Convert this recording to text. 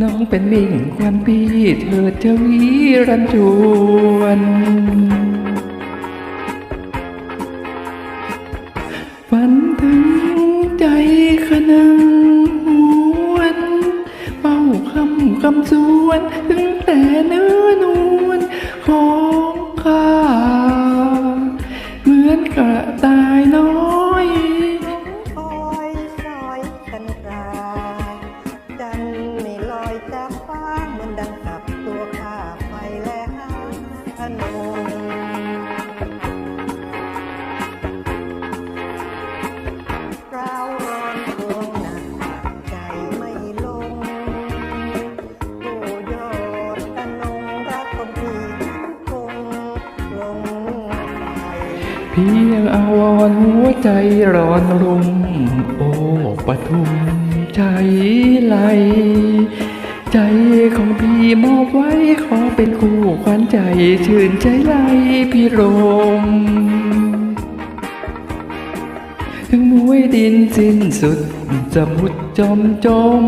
น้องเป็นมิ่งควันพี่เธอดทวีรันจวนฝันถึงใจขนังหวนเป้าคำคำสวน ถึงแต่เนื้อนวลขอ ร้องหนักใจไม่ลงโอ้ยอดตะนงรักคนพี่คงลงเพียงอาวรณ์หัวใจร้อนรุ่มโอ้ปทุมใจไหล ใจของพี่มอบไว้ขอเป็นคู่ขวัญใจชื่นใจไหลพี่รม ถึงมวยดินสิ้นสุดจะมุดจมจม